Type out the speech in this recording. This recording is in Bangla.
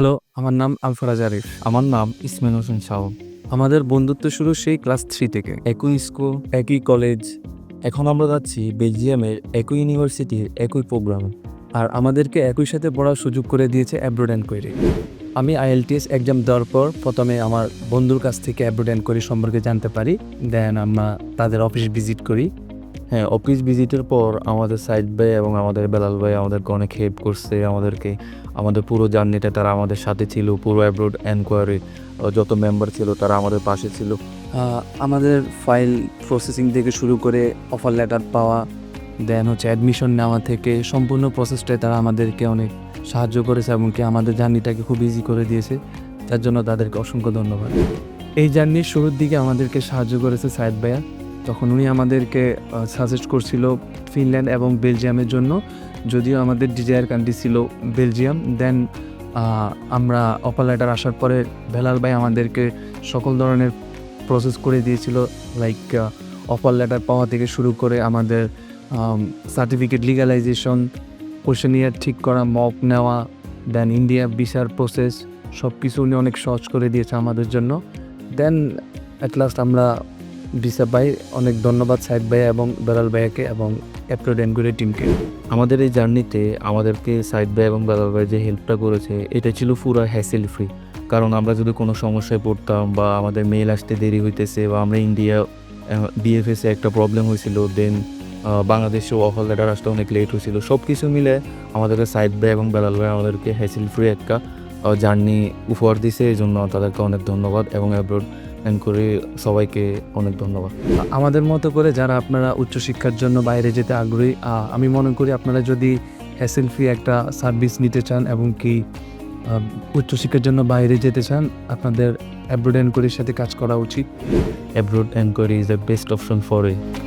হ্যালো আমার নাম আলফরাজ আরিফ আমার নাম ইসমাইল হোসেন শাহ আমাদের বন্ধুত্ব শুরু সেই ক্লাস থ্রি থেকে। একই স্কুল একই কলেজ। এখন আমরা যাচ্ছি বেলজিয়ামের একই ইউনিভার্সিটির একই প্রোগ্রাম। আর আমাদেরকে একই সাথে পড়ার সুযোগ করে দিয়েছে অ্যাব্রোড অ্যান্ড কোয়েরি আমি আইএলটিএস এক্সাম দেওয়ার পর প্রথমে আমার বন্ধুর কাছ থেকে অ্যাব্রোড অ্যান্ড কোয়েরি সম্পর্কে জানতে পারি। দেন আমরা তাদের অফিস ভিজিট করি। হ্যাঁ অফিস ভিজিটের পর আমাদের সাইড ভাই এবং আমাদের বেলাল ভাই আমাদেরকে অনেক হেল্প করছে, আমাদেরকে, আমাদের পুরো জার্নিটা তারা আমাদের সাথে ছিল, পুরো অ্যাব্রোড এনকোয়ারি যত মেম্বার ছিল তারা আমাদের পাশে ছিল। আমাদের ফাইল প্রসেসিং থেকে শুরু করে অফার লেটার পাওয়া দেন হচ্ছে অ্যাডমিশন নেওয়া থেকে সম্পূর্ণ প্রসেসটাই তারা আমাদেরকে অনেক সাহায্য করেছে এবং কি আমাদের জার্নিটাকে খুব ইজি করে দিয়েছে। তার জন্য তাদেরকে অসংখ্য ধন্যবাদ। এই জার্নির শুরুর দিকে আমাদেরকে সাহায্য করেছে সাইদ ভাইয়া। তখন উনি আমাদেরকে সাজেস্ট করছিল ফিনল্যান্ড এবং বেলজিয়ামের জন্য। যদিও আমাদের ডিজায়ার কান্ট্রি ছিল বেলজিয়াম দেন আমরা অফার লেটার আসার পরে ভেলাল ভাই আমাদেরকে সকল ধরনের প্রসেস করে দিয়েছিল লাইক অফার লেটার পাওয়া থেকে শুরু করে আমাদের সার্টিফিকেট লিগালাইজেশন কোশ্চেনিয়ার ঠিক করা মক নেওয়া দেন ইন্ডিয়া ভিসার প্রসেস সব কিছু উনি অনেক সহজ করে দিয়েছে আমাদের জন্য। দেন অ্যাট লাস্ট আমরা ভিসা ভাই, অনেক ধন্যবাদ সাইদ ভাই এবং বেলাল ভাইয়াকে এবং অ্যাপ্রোড এনগুরি টিমকে আমাদের এই জার্নিতে আমাদেরকে সাইড ভাই এবং বেলাল ভাই যে হেল্পটা করেছে, এটা ছিল পুরো হ্যাসেল ফ্রি কারণ আমরা যদি কোনো সমস্যায় পড়তাম বা আমাদের মেল আসতে দেরি হইতেছে বা আমরা ইন্ডিয়া বিএফএসে একটা প্রবলেম হয়েছিল দেন বাংলাদেশেও অফার লেটার আসতে অনেক লেট হয়েছিল সব কিছু মিলে আমাদেরকে সাইড ভাই এবং বেলাল ভাই আমাদেরকে হ্যাসেল ফ্রি একটা জার্নি উপহার দিছে এই জন্য তাদেরকে অনেক ধন্যবাদ এবং অ্যাব্রোড এন্ড করে সবাইকে অনেক ধন্যবাদ। আমাদের মতো করে যারা আপনারা উচ্চশিক্ষার জন্য বাইরে যেতে আগ্রহী আমি মনে করি আপনারা যদি হ্যাসেল ফ্রি একটা সার্ভিস নিতে চান এবং কি উচ্চশিক্ষার জন্য বাইরে যেতে চান আপনাদের অ্যাব্রোড এনকোয়ারির সাথে কাজ করা উচিত। Abroad enquiry is the best option for a